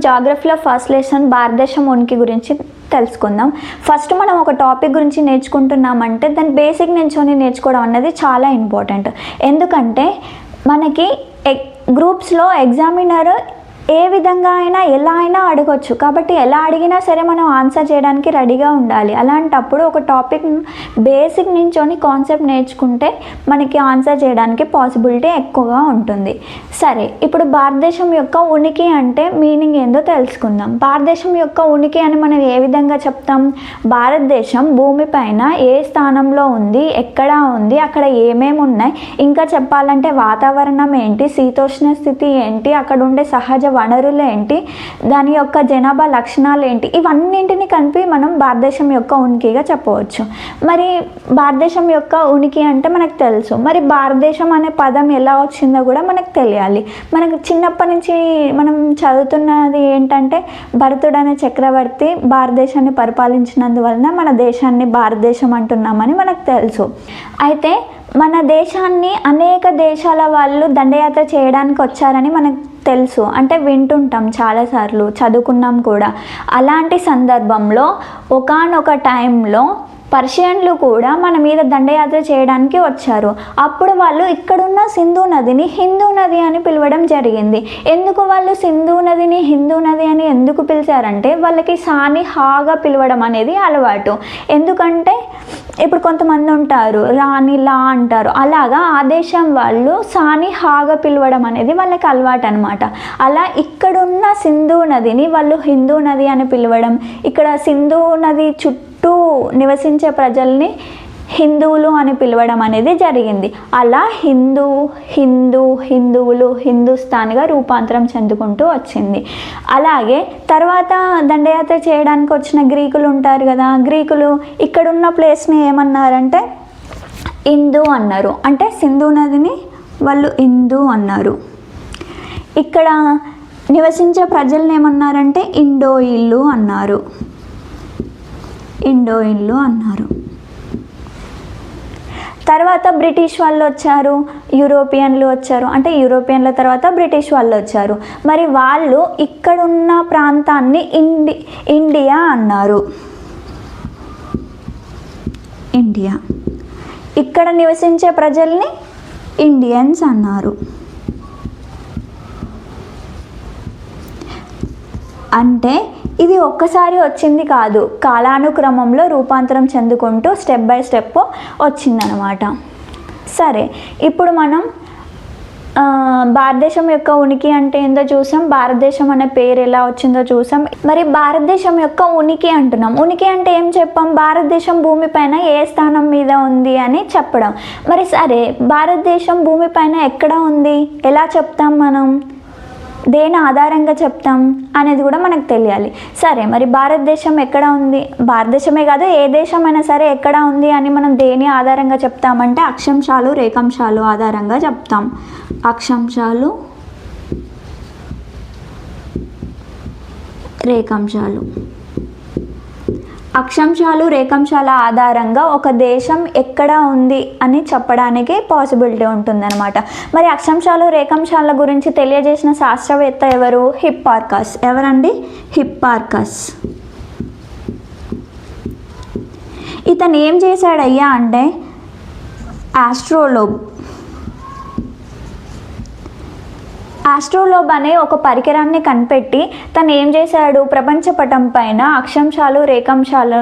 జాగ్రఫీలో first lesson భారతదేశం ఉనికి గురించి తెలుసుకుందాం. ఫస్ట్ మనం ఒక టాపిక్ గురించి నేర్చుకుంటున్నామంటే దాని బేసిక్ నుంచొని నేర్చుకోవడం అన్నది చాలా ఇంపార్టెంట్. ఎందుకంటే మనకి గ్రూప్స్లో ఎగ్జామినర్ ఏ విధంగా అయినా ఎలా అయినా అడగొచ్చు. కాబట్టి ఎలా అడిగినా సరే మనం ఆన్సర్ చేయడానికి రెడీగా ఉండాలి. అలాంటప్పుడు ఒక టాపిక్ బేసిక్ నుంచొని కాన్సెప్ట్ నేర్చుకుంటే మనకి ఆన్సర్ చేయడానికి పాసిబిలిటీ ఎక్కువగా ఉంటుంది. సరే ఇప్పుడు భారతదేశం యొక్క ఉనికి అంటే మీనింగ్ ఏందో తెలుసుకుందాం. భారతదేశం యొక్క ఉనికి అని మనం ఏ విధంగా చెప్తాం? భారతదేశం భూమిపైన ఏ స్థానంలో ఉంది? ఎక్కడ ఉంది? అక్కడ ఏమేమి ఉన్నాయి? ఇంకా చెప్పాలంటే వాతావరణం ఏంటి? శీతోష్ణ స్థితి ఏంటి? అక్కడ ఉండే సహజ వనరులు ఏంటి? దాని యొక్క జనాభా లక్షణాలు ఏంటి? ఇవన్నింటిని కలిపి మనం భారతదేశం యొక్క ఉనికిగా చెప్పవచ్చు. మరి భారతదేశం యొక్క ఉనికి అంటే మనకు తెలుసు. మరి భారతదేశం అనే పదం ఎలా వచ్చిందో కూడా మనకు తెలియాలి. మనకు చిన్నప్పటి నుంచి మనం చదువుతున్నది ఏంటంటే భరతుడు అనే చక్రవర్తి భారతదేశాన్ని పరిపాలించినందువలన మన దేశాన్ని భారతదేశం అంటున్నామని మనకు తెలుసు. అయితే మన దేశాన్ని అనేక దేశాల వాళ్ళు దండయాత్ర చేయడానికి వచ్చారని మనకు తెలుసు. అంటే వింటుంటాం చాలాసార్లు చదువుకున్నాం కూడా. అలాంటి సందర్భంలో ఒకానొక టైంలో పర్షియన్లు కూడా మన మీద దండయాత్ర చేయడానికి వచ్చారు. అప్పుడు వాళ్ళు ఇక్కడున్న సింధు నదిని హిందూ నది అని పిలవడం జరిగింది. ఎందుకు వాళ్ళు సింధు నదిని హిందూ నది అని ఎందుకు పిలిచారంటే వాళ్ళకి సాని హాగా పిలవడం అనేది అలవాటు. ఎందుకంటే ఇప్పుడు కొంతమంది ఉంటారు రాణి లా అంటారు. అలాగా ఆ దేశం వాళ్ళు సాని హాగా పిలవడం అనేది వాళ్ళకి అలవాటు అనమాట అలా ఇక్కడున్న సింధు నదిని వాళ్ళు హిందూ నది అని పిలవడం ఇక్కడ సింధు నది చుట్టూ నివసించే ప్రజల్ని హిందువులు అని పిలవడం అనేది జరిగింది. అలా హిందూ హిందూ హిందువులు హిందుస్థాన్గా రూపాంతరం చెందుకుంటూ వచ్చింది. అలాగే తర్వాత దండయాత్ర చేయడానికి వచ్చిన గ్రీకులు ఉంటారు కదా గ్రీకులు ఇక్కడున్న ప్లేస్ని ఏమన్నారంటే ఇందు అన్నారు. అంటే సింధు నదిని వాళ్ళు ఇందు అన్నారు. ఇక్కడ నివసించే ప్రజల్ని ఏమన్నారంటే ఇండో ఇల్లు అన్నారు. ఇండో ఇల్లు అన్నారు. తర్వాత బ్రిటిష్ వాళ్ళు వచ్చారు యూరోపియన్లు వచ్చారు. అంటే యూరోపియన్ల తర్వాత బ్రిటిష్ వాళ్ళు వచ్చారు. మరి వాళ్ళు ఇక్కడున్న ప్రాంతాన్ని ఇండి ఇండియా అన్నారు. ఇండియా. ఇక్కడ నివసించే ప్రజల్ని ఇండియన్స్ అన్నారు. అంటే ఇది ఒక్కసారి వచ్చింది కాదు. కాలానుక్రమంలో రూపాంతరం చెందుకుంటూ స్టెప్ బై స్టెప్ వచ్చిందనమాట సరే ఇప్పుడు మనం భారతదేశం యొక్క ఉనికి అంటే ఏందో చూసాం. భారతదేశం అనే పేరు ఎలా వచ్చిందో చూసాం. మరి భారతదేశం యొక్క ఉనికి అంటున్నాం. ఉనికి అంటే ఏం చెప్పాం? భారతదేశం భూమిపైన ఏ స్థానం మీద ఉంది అని చెప్పడం. మరి సరే భారతదేశం భూమిపైన ఎక్కడ ఉంది? ఎలా చెప్తాం మనం? దేని ఆధారంగా చెప్తాం అనేది కూడా మనకు తెలియాలి. సరే మరి భారతదేశం ఎక్కడ ఉంది? భారతదేశమే కాదు ఏ దేశమైనా సరే ఎక్కడ ఉంది అని మనం దేని ఆధారంగా చెప్తామంటే అక్షాంశాలు రేఖాంశాలు ఆధారంగా చెప్తాం. అక్షాంశాలు రేఖాంశాలు. అక్షాంశాలు రేఖాంశాల ఆధారంగా ఒక దేశం ఎక్కడ ఉంది అని చెప్పడానికి పాసిబిలిటీ ఉంటుందన్నమాట. మరి అక్షాంశాలు రేఖాంశాల గురించి తెలియజేసిన శాస్త్రవేత్త ఎవరు? హిప్పార్కస్. ఎవరండి? హిప్పార్కస్. ఇతను ఏం చేశాడయ్యా అంటే ఆస్ట్రోలోబ్ ఆస్ట్రోలోబ్ అనే ఒక పరికరాన్ని కనిపెట్టి తను ఏం చేశాడు? ప్రపంచ పటం పైన అక్షాంశాలు రేఖాంశాలు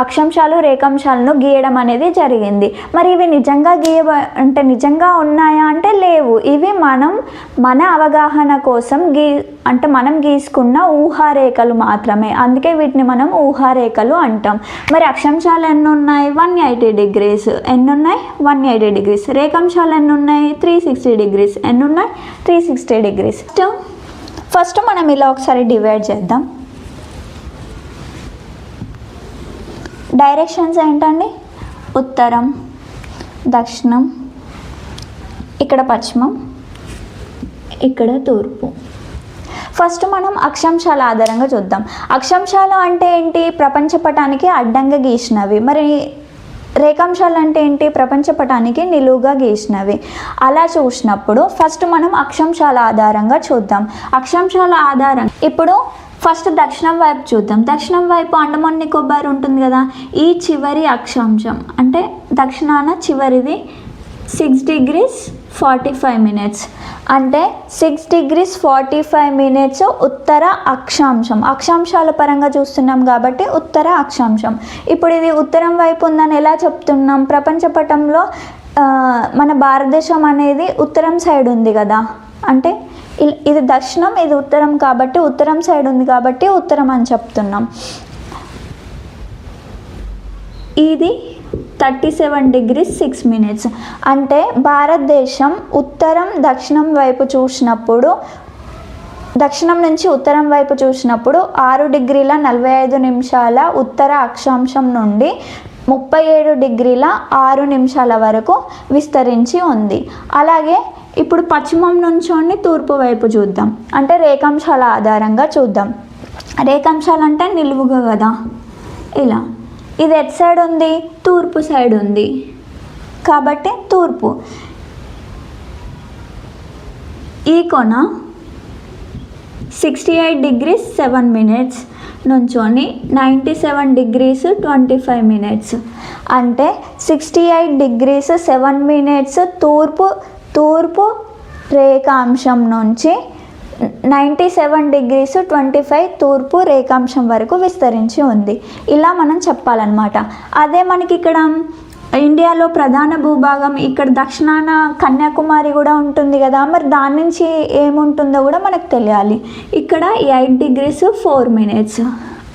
అక్షాంశాలు రేఖాంశాలను గీయడం అనేది జరిగింది. మరి ఇవి నిజంగా గీయ అంటే నిజంగా ఉన్నాయా అంటే లేవు. ఇవి మనం మన అవగాహన కోసం గీ అంటే మనం గీసుకున్న ఊహారేఖలు మాత్రమే. అందుకే వీటిని మనం ఊహారేఖలు అంటాం. మరి అక్షాంశాలు ఎన్ని ఉన్నాయి వన్ ఎయిటీ డిగ్రీస్. ఎన్ని ఉన్నాయి వన్ ఎయిటీ డిగ్రీస్. రేఖాంశాలు ఎన్ని ఉన్నాయి త్రీ సిక్స్టీ డిగ్రీస్. ఎన్ని ఉన్నాయి త్రీ సిక్స్టీ డిగ్రీస్ ఫస్ట్ మనం ఇలా ఒకసారి డివైడ్ చేద్దాం. డైరెక్షన్స్ ఏంటండి? ఉత్తరం దక్షిణం ఇక్కడ పశ్చిమం ఇక్కడ తూర్పు. ఫస్ట్ మనం అక్షాంశాల ఆధారంగా చూద్దాం. అక్షాంశాలు అంటే ఏంటి? ప్రపంచ పటానికి అడ్డంగా గీసినవి. మరి రేఖాంశాలు అంటే ఏంటి? ప్రపంచ పటానికి నిలువుగా గీసినవి. అలా చూసినప్పుడు ఫస్ట్ మనం అక్షాంశాల ఆధారంగా చూద్దాం. అక్షాంశాల ఆధారం ఇప్పుడు ఫస్ట్ దక్షిణం వైపు చూద్దాం. దక్షిణం వైపు అండమాన్ నికోబార్ ఉంటుంది కదా? ఈ చివరి అక్షాంశం. అంటే దక్షిణాన చివరిది six degrees forty five minutes అంటే six degrees forty five minutes ఉత్తర అక్షాంశం. అక్షాంశాల పరంగా చూస్తున్నాం కాబట్టి ఉత్తర అక్షాంశం. ఇప్పుడు ఇది ఉత్తరం వైపు ఉందని ఎలా చెప్తున్నాం? ప్రపంచ పటంలో మన భారతదేశం అనేది ఉత్తరం సైడ్ ఉంది కదా? అంటే ఇది దక్షిణం ఇది ఉత్తరం కాబట్టి ఉత్తరం సైడ్ ఉంది కాబట్టి ఉత్తరం అని చెప్తున్నాం. ఇది thirty seven degrees six minutes. అంటే భారతదేశం ఉత్తరం దక్షిణం వైపు చూసినప్పుడు దక్షిణం నుంచి ఉత్తరం వైపు చూసినప్పుడు ఆరు డిగ్రీల నలభై ఐదు నిమిషాల ఉత్తర అక్షాంశం నుండి ముప్పై ఏడు డిగ్రీల ఆరు నిమిషాల వరకు విస్తరించి ఉంది. అలాగే ఇప్పుడు పశ్చిమం నుంచోని తూర్పు వైపు చూద్దాం. అంటే రేఖాంశాల ఆధారంగా చూద్దాం. రేఖాంశాలు అంటే నిలువుగా కదా? ఇలా. ఇది ఎట్ సైడ్ ఉంది? తూర్పు సైడ్ ఉంది. కాబట్టి తూర్పు. ఈ కొన sixty eight degrees seven minutes నుంచొని ninety seven degrees twenty five minutes అంటే sixty eight degrees seven minutes తూర్పు తూర్పు రేఖాంశం నుంచి ninety seven degrees twenty five తూర్పు రేఖాంశం వరకు విస్తరించి ఉంది. ఇలా మనం చెప్పాలన్నమాట. అదే మనకి ఇక్కడ ఇండియాలో ప్రధాన భూభాగం ఇక్కడ దక్షిణాన కన్యాకుమారి కూడా ఉంటుంది కదా. మరి దాని నుంచి ఏముంటుందో కూడా మనకు తెలియాలి. ఇక్కడ ఎయిట్ డిగ్రీస్ ఫోర్ మినిట్స్.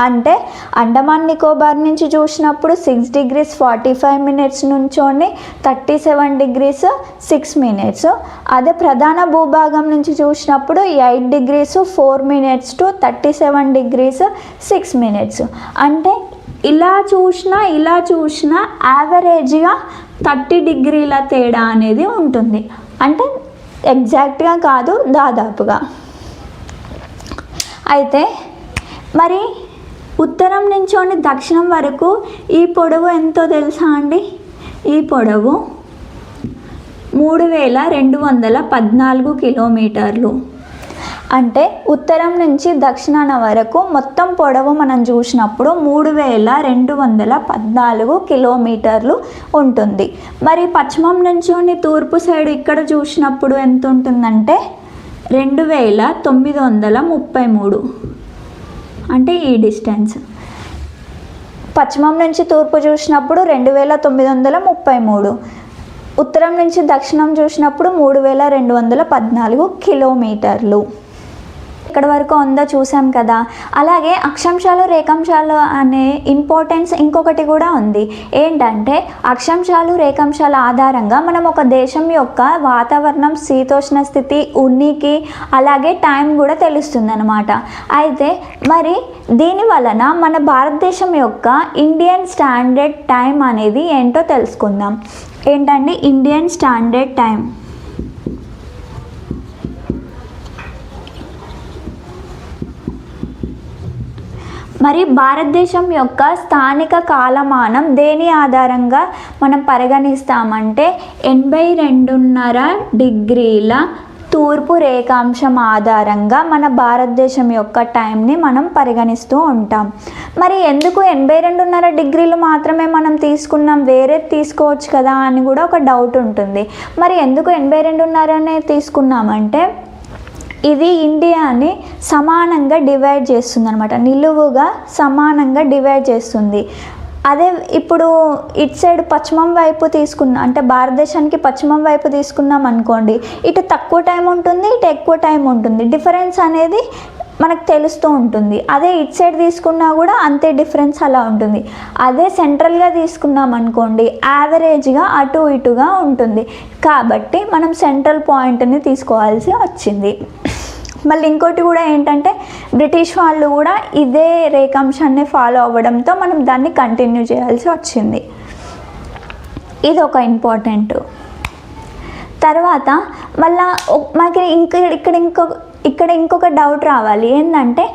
అంటే అండమాన్ నికోబార్ నుంచి చూసినప్పుడు six degrees forty five minutes నుంచోని thirty seven degrees six minutes అదే ప్రధాన భూభాగం నుంచి చూసినప్పుడు eight degrees four minutes to thirty seven degrees six minutes అంటే ఇలా చూసినా ఇలా చూసినా యావరేజ్గా థర్టీ డిగ్రీల తేడా అనేది ఉంటుంది. అంటే ఎగ్జాక్ట్గా కాదు దాదాపుగా. అయితే మరి ఉత్తరం నుంచోని దక్షిణం వరకు. ఈ పొడవు ఎంతో తెలుసా అండి? ఈ పొడవు మూడు వేల రెండు వందల పద్నాలుగు కిలోమీటర్లు. అంటే ఉత్తరం నుంచి దక్షిణాన వరకు మొత్తం పొడవు మనం చూసినప్పుడు మూడు వేల రెండు వందల పద్నాలుగు కిలోమీటర్లు ఉంటుంది. మరి పశ్చిమం నుంచి తూర్పు సైడ్ ఇక్కడ చూసినప్పుడు ఎంత ఉంటుందంటే రెండు వేల తొమ్మిది వందల ముప్పై మూడు. అంటే ఈ డిస్టెన్స్. పశ్చిమం నుంచి తూర్పు చూసినప్పుడు రెండు వేల తొమ్మిది వందల ముప్పై మూడు. ఉత్తరం నుంచి దక్షిణం చూసినప్పుడు మూడు వేల రెండు వందల పద్నాలుగు కిలోమీటర్లు. ఇక్కడ వరకు ఉందో చూసాం కదా. అలాగే అక్షాంశాలు రేఖాంశాలు అనే ఇంపార్టెన్స్ ఇంకొకటి కూడా ఉంది. ఏంటంటే అక్షాంశాలు రేఖాంశాల ఆధారంగా మనం ఒక దేశం యొక్క వాతావరణం శీతోష్ణ స్థితి ఉనికి అలాగే టైం కూడా తెలుస్తుంది అనమాట అయితే మరి దీని వలన మన భారతదేశం యొక్క ఇండియన్ స్టాండర్డ్ టైం అనేది ఏంటో తెలుసుకుందాం. ఏంటంటే ఇండియన్ స్టాండర్డ్ టైం మరి భారతదేశం యొక్క స్థానిక కాలమానం దేని ఆధారంగా మనం పరిగణిస్తామంటే ఎనభై రెండున్నర డిగ్రీల తూర్పు రేఖాంశం ఆధారంగా మన భారతదేశం యొక్క టైంని మనం పరిగణిస్తూ ఉంటాం. మరి ఎందుకు ఎనభై రెండున్నర డిగ్రీలు మాత్రమే మనం తీసుకున్నాం? వేరే తీసుకోవచ్చు కదా అని కూడా ఒక డౌట్ ఉంటుంది. మరి ఎందుకు ఎనభై రెండున్నరనే తీసుకున్నామంటే ఇది ఇండియాని సమానంగా డివైడ్ చేస్తుంది అనమాట నిలువుగా సమానంగా డివైడ్ చేస్తుంది. అదే ఇప్పుడు ఇటు సైడ్ పశ్చిమం వైపు తీసుకున్నా అంటే భారతదేశానికి పశ్చిమం వైపు తీసుకున్నాం అనుకోండి ఇటు తక్కువ టైం ఉంటుంది ఇటు ఎక్కువ టైం ఉంటుంది. డిఫరెన్స్ అనేది మనకు తెలుస్తూ ఉంటుంది. అదే ఇటు సైడ్ తీసుకున్నా కూడా అంతే డిఫరెన్స్ అలా ఉంటుంది. అదే సెంట్రల్గా తీసుకున్నాం అనుకోండి యావరేజ్గా అటు ఇటుగా ఉంటుంది. కాబట్టి మనం సెంట్రల్ పాయింట్ని తీసుకోవాల్సి వచ్చింది. మళ్ళీ ఇంకోటి కూడా ఏంటంటే బ్రిటిష్ వాళ్ళు కూడా ఇదే రేఖాంశాన్ని ఫాలో అవ్వడంతో మనం దాన్ని కంటిన్యూ చేయాల్సి వచ్చింది. ఇది ఒక ఇంపార్టెంట్ తర్వాత మళ్ళా మాకు మనకి ఇంక ఇక్కడ ఇంకో ఇక్కడ ఇంకొక డౌట్ రావాలి. ఏంటంటే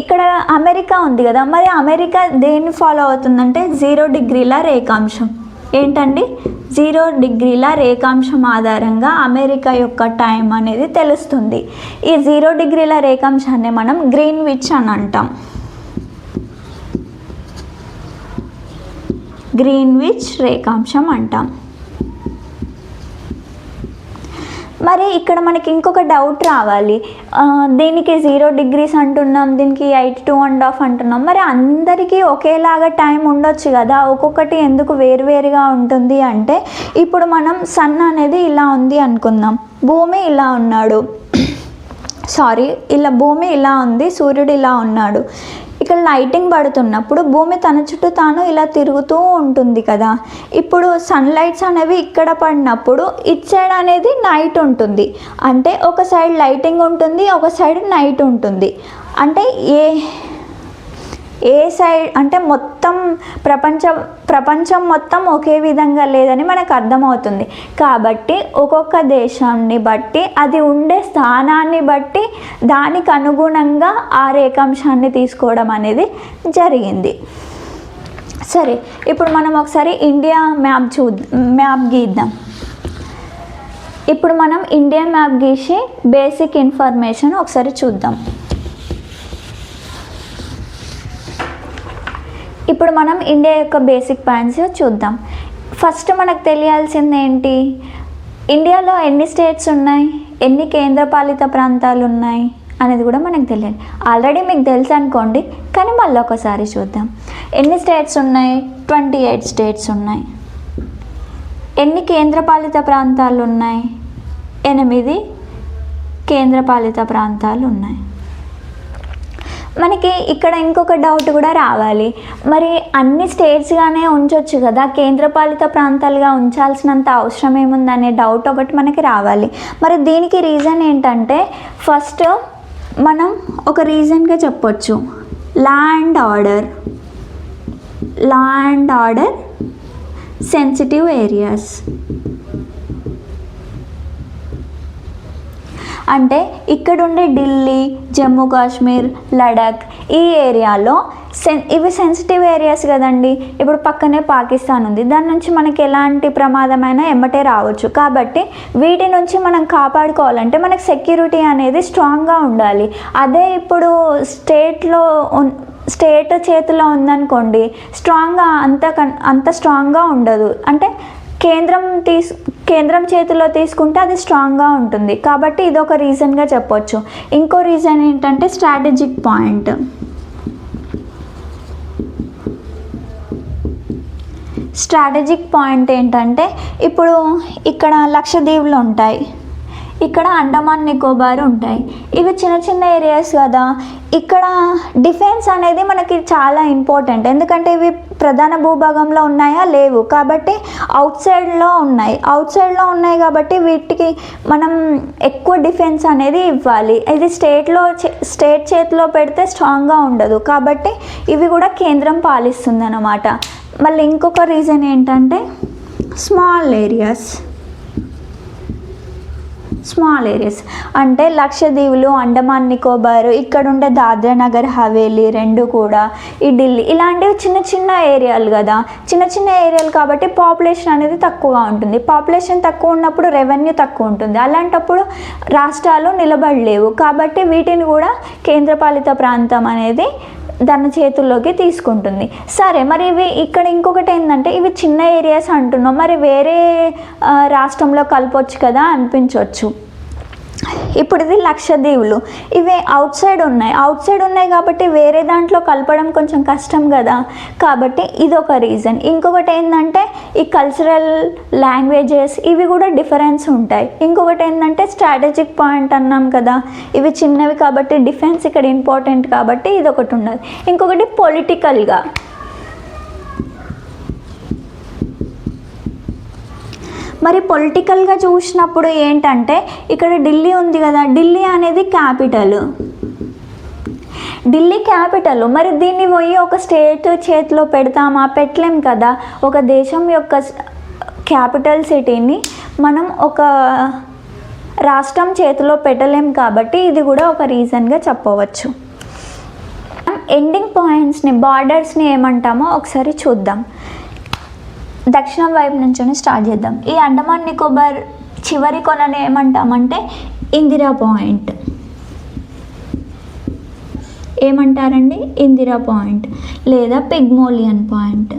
ఇక్కడ అమెరికా ఉంది కదా మరి అమెరికా దేన్ని ఫాలో అవుతుందంటే జీరో డిగ్రీల రేఖాంశం. ఏంటండి? జీరో డిగ్రీల రేఖాంశం ఆధారంగా అమెరికా యొక్క టైం అనేది తెలుస్తుంది. ఈ జీరో డిగ్రీల రేఖాంశాన్ని మనం గ్రీన్ విచ్ అని అంటాం. గ్రీన్ విచ్ రేఖాంశం అంటాం. మరి ఇక్కడ మనకి ఇంకొక డౌట్ రావాలి. దీనికి జీరో డిగ్రీస్ అంటున్నాం దీనికి ఎయిట్ టూ అండ్ హాఫ్ అంటున్నాం. మరి అందరికీ ఒకేలాగా టైం ఉండొచ్చు కదా? ఒక్కొక్కటి ఎందుకు వేరువేరుగా ఉంటుంది అంటే ఇప్పుడు మనం సన్ అనేది ఇలా ఉంది అనుకుందాం. భూమి ఇలా ఉన్నాడు. సారీ ఇలా భూమి ఇలా ఉంది సూర్యుడు ఇలా ఉన్నాడు. ఇక్కడ లైటింగ్ పడుతున్నప్పుడు భూమి తన చుట్టూ తాను ఇలా తిరుగుతూ ఉంటుంది కదా. ఇప్పుడు సన్లైట్స్ అనేవి ఇక్కడ పడినప్పుడు ఇట్ సైడ్ అనేది నైట్ ఉంటుంది. అంటే ఒక సైడ్ లైటింగ్ ఉంటుంది ఒక సైడ్ నైట్ ఉంటుంది. అంటే ఏ ఏ సైడ్ అంటే మొత్తం ప్రపంచం ప్రపంచం మొత్తం ఒకే విధంగా లేదని మనకు అర్థమవుతుంది. కాబట్టి ఒక్కొక్క దేశాన్ని బట్టి అది ఉండే స్థానాన్ని బట్టి దానికి అనుగుణంగా ఆ రేఖాంశాన్ని తీసుకోవడం అనేది జరిగింది. సరే ఇప్పుడు మనం ఒకసారి ఇండియా మ్యాప్ చూ మ్యాప్ గీద్దాం. ఇప్పుడు మనం ఇండియా మ్యాప్ గీసి బేసిక్ ఇన్ఫర్మేషన్ ఒకసారి చూద్దాం. ఇప్పుడు మనం ఇండియా యొక్క బేసిక్ పాయింట్స్ చూద్దాం. ఫస్ట్ మనకు తెలియాల్సింది ఏంటి? ఇండియాలో ఎన్ని స్టేట్స్ ఉన్నాయి? ఎన్ని కేంద్రపాలిత ప్రాంతాలు ఉన్నాయి? అనేది కూడా మనకు తెలియాలి. ఆల్రెడీ మీకు తెలుసు అనుకోండి కానీ మళ్ళీ ఒకసారి చూద్దాం. ఎన్ని స్టేట్స్ ఉన్నాయి? ట్వంటీ ఎయిట్ స్టేట్స్ ఉన్నాయి. ఎన్ని కేంద్రపాలిత ప్రాంతాలు ఉన్నాయి? ఎనిమిది కేంద్రపాలిత ప్రాంతాలు ఉన్నాయి. మనకి ఇక్కడ ఇంకొక డౌట్ కూడా రావాలి. మరి అన్ని స్టేట్స్గానే ఉంచవచ్చు కదా. కేంద్రపాలిత ప్రాంతాలుగా ఉంచాల్సినంత అవసరం ఏముందనే డౌట్ ఒకటి మనకి రావాలి. మరి దీనికి రీజన్ ఏంటంటే ఫస్ట్ మనం ఒక రీజన్గా చెప్పొచ్చు. Land border land border sensitive areas అంటే ఇక్కడుండే ఢిల్లీ జమ్మూ కాశ్మీర్ లడాక్ ఈ ఏరియాలో సెన్ ఇవి సెన్సిటివ్ ఏరియాస్ కదండి. ఇప్పుడు పక్కనే పాకిస్తాన్ ఉంది. దాని నుంచి మనకి ఎలాంటి ప్రమాదమైనా ఎమ్మటే రావచ్చు. కాబట్టి వీటి నుంచి మనం కాపాడుకోవాలంటే మనకు సెక్యూరిటీ అనేది స్ట్రాంగ్గా ఉండాలి. అదే ఇప్పుడు స్టేట్లో స్టేట్ చేతిలో ఉందనుకోండి స్ట్రాంగ్గా అంత కన్ అంత స్ట్రాంగ్గా ఉండదు. అంటే కేంద్రం తీసు కేంద్రం చేతిలో తీసుకుంటే అది స్ట్రాంగ్గా ఉంటుంది. కాబట్టి ఇది ఒక రీజన్గా చెప్పొచ్చు. ఇంకో రీజన్ ఏంటంటే స్ట్రాటజిక్ పాయింట్. స్ట్రాటజిక్ పాయింట్ ఏంటంటే ఇప్పుడు ఇక్కడ లక్షద్వీపులు ఉంటాయి. ఇక్కడ అండమాన్ నికోబార్ ఉంటాయి. ఇవి చిన్న చిన్న ఏరియాస్ కదా. ఇక్కడ డిఫెన్స్ అనేది మనకి చాలా ఇంపార్టెంట్ ఎందుకంటే ఇవి ప్రధాన భూభాగంలో ఉన్నాయా? లేవు. కాబట్టి అవుట్ సైడ్లో ఉన్నాయి. అవుట్ సైడ్లో ఉన్నాయి కాబట్టి వీటికి మనం ఎక్కువ డిఫెన్స్ అనేది ఇవ్వాలి. ఇది స్టేట్లో చే- స్టేట్ చేతిలో పెడితే స్ట్రాంగ్గా ఉండదు. కాబట్టి ఇవి కూడా కేంద్రం పాలిస్తుంది అన్నమాట మళ్ళీ ఇంకొక రీజన్ ఏంటంటే స్మాల్ ఏరియాస్ స్మాల్ ఏరియాస్. అంటే లక్షదీవులు అండమాన్ నికోబార్ ఇక్కడ ఉండే దాద్రా నగర్ హవేలీ రెండు కూడా ఈ ఢిల్లీ. ఇలాంటివి చిన్న చిన్న ఏరియాలు కదా. చిన్న చిన్న ఏరియాలు కాబట్టి పాపులేషన్ అనేది తక్కువగా ఉంటుంది. పాపులేషన్ తక్కువ ఉన్నప్పుడు రెవెన్యూ తక్కువ ఉంటుంది. అలాంటప్పుడు రాష్ట్రాలు నిలబడలేవు. కాబట్టి వీటిని కూడా కేంద్రపాలిత ప్రాంతం అనేది తన చేతుల్లోకి తీసుకుంటుంది. సరే మరి ఇవి ఇక్కడ ఇంకొకటి ఏంటంటే ఇవి చిన్న ఏరియాస్ అంటున్నాం మరి వేరే రాష్ట్రంలో కలపొచ్చు కదా అనిపించవచ్చు ఇప్పుడు ఇది లక్షద్వీపులు. ఇవి అవుట్ సైడ్ ఉన్నాయి. అవుట్ సైడ్ ఉన్నాయి కాబట్టి వేరే దాంట్లో కలపడం కొంచెం కష్టం కదా. కాబట్టి ఇది ఒక రీజన్ ఇంకొకటి ఏంటంటే ఈ కల్చరల్ లాంగ్వేజెస్ ఇవి కూడా డిఫరెన్స్ ఉంటాయి. ఇంకొకటి ఏంటంటే స్ట్రాటజిక్ పాయింట్ అన్నాం కదా. ఇవి చిన్నవి కాబట్టి డిఫెన్స్ ఇక్కడ ఇంపార్టెంట్ కాబట్టి ఇది ఒకటి ఉన్నది. ఇంకొకటి పొలిటికల్గా మరి పొలిటికల్గా చూసినప్పుడు ఏంటంటే ఇక్కడ ఢిల్లీ ఉంది కదా ఢిల్లీ అనేది క్యాపిటల్ ఢిల్లీ క్యాపిటల్ మరి దీన్ని పోయి ఒక స్టేట్ చేతిలో పెడతామా? పెట్టలేం కదా. ఒక దేశం యొక్క క్యాపిటల్ సిటీని మనం ఒక రాష్ట్రం చేతిలో పెట్టలేం కాబట్టి ఇది కూడా ఒక రీజన్గా చెప్పవచ్చు. ఎండింగ్ పాయింట్స్ని బార్డర్స్ని ఏమంటామో ఒకసారి చూద్దాం. దక్షిణం వైపు నుంచి స్టార్ట్ చేద్దాం. ఈ అండమాన్ నికోబార్ చివరి కొనని ఏమంటామంటే ఇందిరా పాయింట్. ఏమంటారండి? ఇందిరా పాయింట్ లేదా పిగ్మోలియన్ పాయింట్.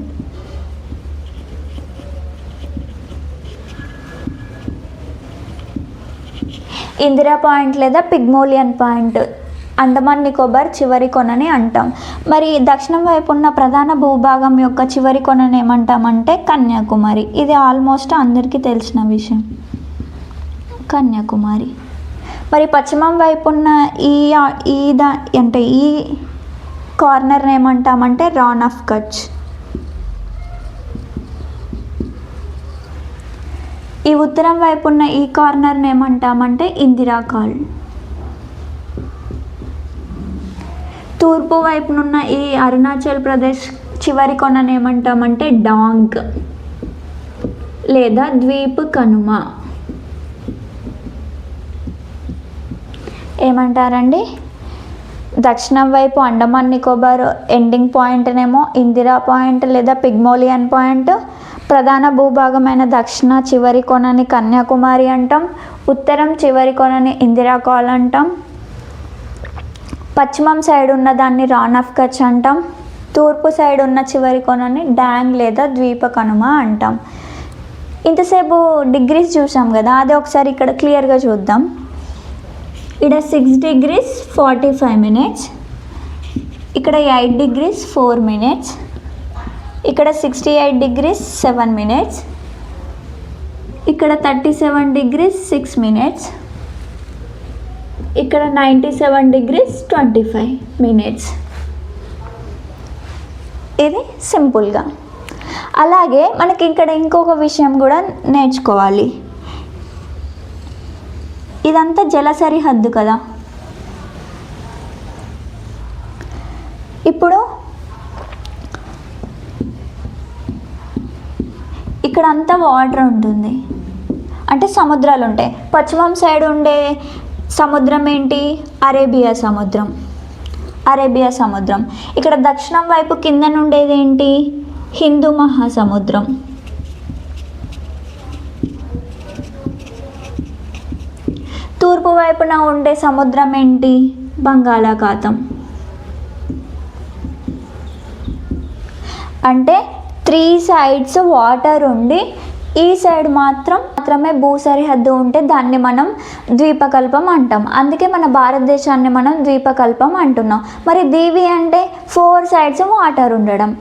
ఇందిరా పాయింట్ లేదా పిగ్మోలియన్ పాయింట్. అండమాన్ నికోబార్ చివరి కొనని అంటాం. మరి దక్షిణం వైపు ఉన్న ప్రధాన భూభాగం యొక్క చివరి కొనని ఏమంటామంటే కన్యాకుమారి. ఇది ఆల్మోస్ట్ అందరికీ తెలిసిన విషయం. కన్యాకుమారి. మరి పశ్చిమం వైపు ఉన్న ఈ ఈ దా అంటే ఈ కార్నర్ని ఏమంటామంటే రాన్ ఆఫ్ కచ్. ఈ ఉత్తరం వైపు ఉన్న ఈ కార్నర్ని ఏమంటామంటే ఇందిరా కాల్. తూర్పు వైపునున్న ఈ అరుణాచల్ ప్రదేశ్ చివరి కొనను ఏమంటామంటే డాంగ్ లేదా ద్వీప్ కనుమ. ఏమంటారండి? దక్షిణం వైపు అండమాన్ నికోబార్ ఎండింగ్ పాయింట్నేమో ఇందిరా పాయింట్ లేదా పిగ్మోలియన్ పాయింట్. ప్రధాన భూభాగమైన దక్షిణ చివరి కొనని కన్యాకుమారి అంటాం. ఉత్తరం చివరి కొనని ఇందిరా కాల్ అంటాం. పశ్చిమం సైడ్ ఉన్న దాన్ని రాన్ ఆఫ్ కచ్ అంటాం. తూర్పు సైడ్ ఉన్న చివరి కొనని డ్యాంగ్ లేదా ద్వీప కనుమ అంటాం. ఇంతసేపు డిగ్రీస్ చూసాం కదా అది ఒకసారి ఇక్కడ క్లియర్గా చూద్దాం. ఇక్కడ six degrees forty five minutes ఇక్కడ ఎయిట్ డిగ్రీస్ ఫోర్ మినిట్స్ ఇక్కడ sixty eight degrees seven minutes ఇక్కడ thirty seven degrees six minutes ఇక్కడ ninety seven degrees twenty five minutes ఇది సింపుల్గా అలాగే మనకి ఇక్కడ ఇంకొక విషయం కూడా నేర్చుకోవాలి. ఇదంతా జల సరిహద్దు కదా. ఇప్పుడు ఇక్కడ అంతా వాటర్ ఉంటుంది. అంటే సముద్రాలు ఉంటాయి పశ్చిమం సైడ్ ఉండే సముద్రం ఏంటి? అరేబియా సముద్రం. అరేబియా సముద్రం. ఇక్కడ దక్షిణం వైపు కింద నుండేది ఏంటి? హిందూ మహాసముద్రం. తూర్పు వైపున ఉండే సముద్రం ఏంటి? బంగాళాఖాతం. అంటే త్రీ సైడ్స్ వాటర్ ఉండి ఈ సైడ్ మాత్రం మాత్రమే భూ సరిహద్దు ఉంటే దాన్ని మనం ద్వీపకల్పం అంటాం. అందుకే మన భారతదేశాన్ని మనం ద్వీపకల్పం అంటున్నాం. మరి దీవి అంటే ఫోర్ సైడ్స్ వాటర్ ఉండడం.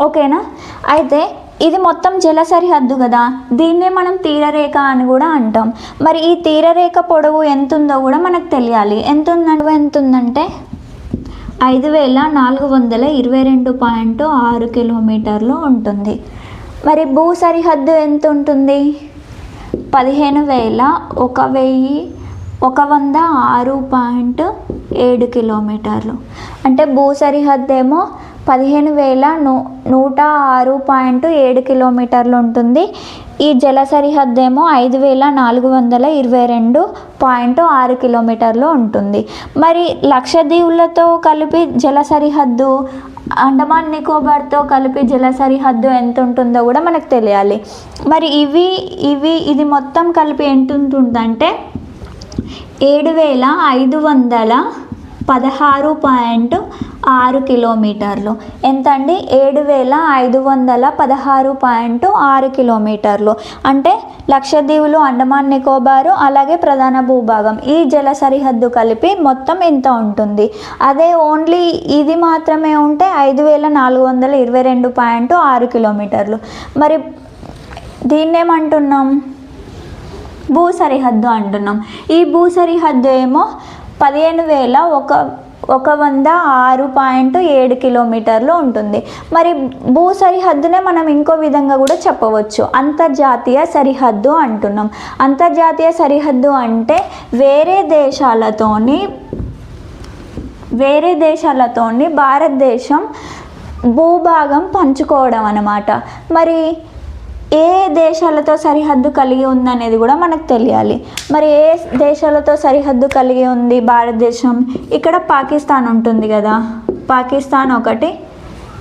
ఓకేనా? అయితే ఇది మొత్తం జల సరిహద్దు కదా? దీన్నే మనం తీరరేఖ అని కూడా అంటాం. మరి ఈ తీరరేఖ పొడవు ఎంత ఉందో కూడా మనకు తెలియాలి. ఎంత ఉందంటే ఎంత ఉందంటే ఐదు వేల నాలుగు వందల ఇరవై రెండు పాయింట్ ఆరు కిలోమీటర్లు ఉంటుంది. మరి భూ సరిహద్దు ఎంత ఉంటుంది పదిహేను వేల ఒక వెయ్యి ఒక వంద ఆరు పాయింట్ ఏడు కిలోమీటర్లు. అంటే భూ సరిహద్దు ఏమో పదిహేను వేల నూ నూట ఆరు పాయింట్ ఏడు కిలోమీటర్లు ఉంటుంది. ఈ జల సరిహద్దు ఏమో ఐదు వేల నాలుగు వందల ఇరవై రెండు పాయింట్ ఆరు కిలోమీటర్లు ఉంటుంది. మరి లక్షద్వీపులతో కలిపి జల సరిహద్దు అండమాన్ నికోబార్తో కలిపి జల సరిహద్దు ఎంత ఉంటుందో కూడా మనకు తెలియాలి. మరి ఇవి ఇవి ఇది మొత్తం కలిపి ఎంత ఉంటుందంటే ఏడు వేల ఐదు వందల పదహారు పాయింట్ ఆరు కిలోమీటర్లు. ఎంత అండి ఏడు వేల ఐదు వందల పదహారు పాయింట్ ఆరు కిలోమీటర్లు. అంటే లక్షద్వీపులు అండమాన్ నికోబారు అలాగే ప్రధాన భూభాగం. ఈ జల సరిహద్దు కలిపి మొత్తం ఇంత ఉంటుంది. అదే ఓన్లీ ఇది మాత్రమే ఉంటే ఐదు వేల నాలుగు వందల ఇరవై రెండు పాయింట్ ఆరు కిలోమీటర్లు. మరి దీన్నేమంటున్నాం? భూ సరిహద్దు అంటున్నాం. ఈ భూ సరిహద్దు ఏమో పదిహేను వేల ఒక ఒక వంద ఆరు పాయింట్ ఏడు కిలోమీటర్లు ఉంటుంది. మరి భూ సరిహద్దునే మనం ఇంకో విధంగా కూడా చెప్పవచ్చు. అంతర్జాతీయ సరిహద్దు అంటున్నాం. అంతర్జాతీయ సరిహద్దు అంటే వేరే దేశాలతోని వేరే దేశాలతోని భారతదేశం భూభాగం పంచుకోవడం అన్నమాట. మరి ఏ దేశాలతో సరిహద్దు కలిగి ఉందనేది కూడా మనకు తెలియాలి. మరి ఏ దేశాలతో సరిహద్దు కలిగి ఉంది? భారతదేశం. ఇక్కడ పాకిస్తాన్ ఉంటుంది కదా. పాకిస్తాన్ ఒకటి.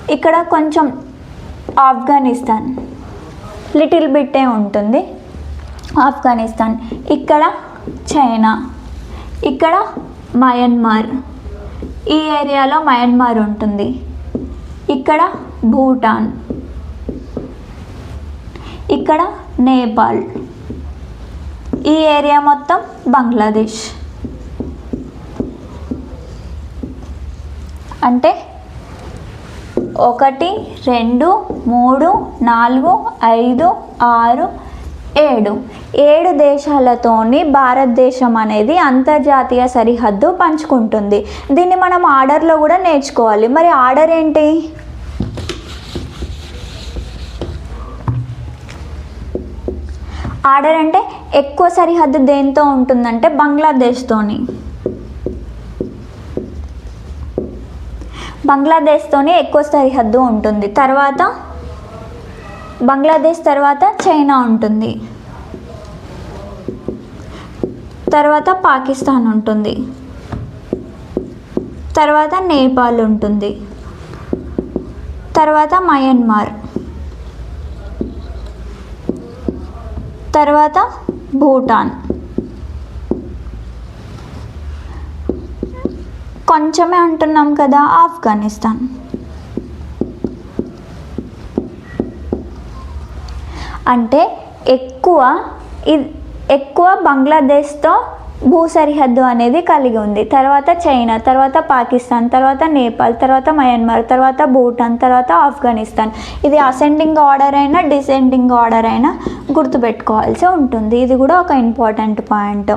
ఇక్కడ కొంచెం ఆఫ్ఘనిస్తాన్. లిటిల్ బిట్టే ఉంటుంది. ఆఫ్ఘనిస్తాన్. ఇక్కడ చైనా. ఇక్కడ మయన్మార్. ఈ ఏరియాలో మయన్మార్ ఉంటుంది. ఇక్కడ భూటాన్. ఇక్కడ నేపాల్. ఈ ఏరియా మొత్తం బంగ్లాదేశ్. అంటే ఒకటి రెండు మూడు నాలుగు ఐదు ఆరు ఏడు. ఏడు దేశాలతోని భారతదేశం అనేది అంతర్జాతీయ సరిహద్దు పంచుకుంటుంది. దీన్ని మనం ఆర్డర్లో కూడా నేర్చుకోవాలి. మరి ఆర్డర్ ఏంటి? ఆర్డర్ అంటే ఎక్కువ సరిహద్దు దేంతో ఉంటుందంటే బంగ్లాదేశ్తోని. బంగ్లాదేశ్తోనే ఎక్కువ సరిహద్దు ఉంటుంది. తర్వాత బంగ్లాదేశ్ తర్వాత చైనా ఉంటుంది. తర్వాత పాకిస్తాన్ ఉంటుంది. తర్వాత నేపాల్ ఉంటుంది. తర్వాత మయన్మార్. తర్వాత భూటాన్. కొంచెమే అంటున్నాం కదా ఆఫ్ఘనిస్తాన్. అంటే ఎక్కువ ఎక్కువ బంగ్లాదేశ్తో భూ సరిహద్దు అనేది కలిగి ఉంది. తర్వాత చైనా తర్వాత పాకిస్తాన్ తర్వాత నేపాల్ తర్వాత మయన్మార్ తర్వాత భూటాన్ తర్వాత ఆఫ్ఘనిస్తాన్. ఇది అసెండింగ్ ఆర్డర్ అయినా డిసెండింగ్ ఆర్డర్ అయినా గుర్తుపెట్టుకోవాల్సి ఉంటుంది. ఇది కూడా ఒక ఇంపార్టెంట్ పాయింట్.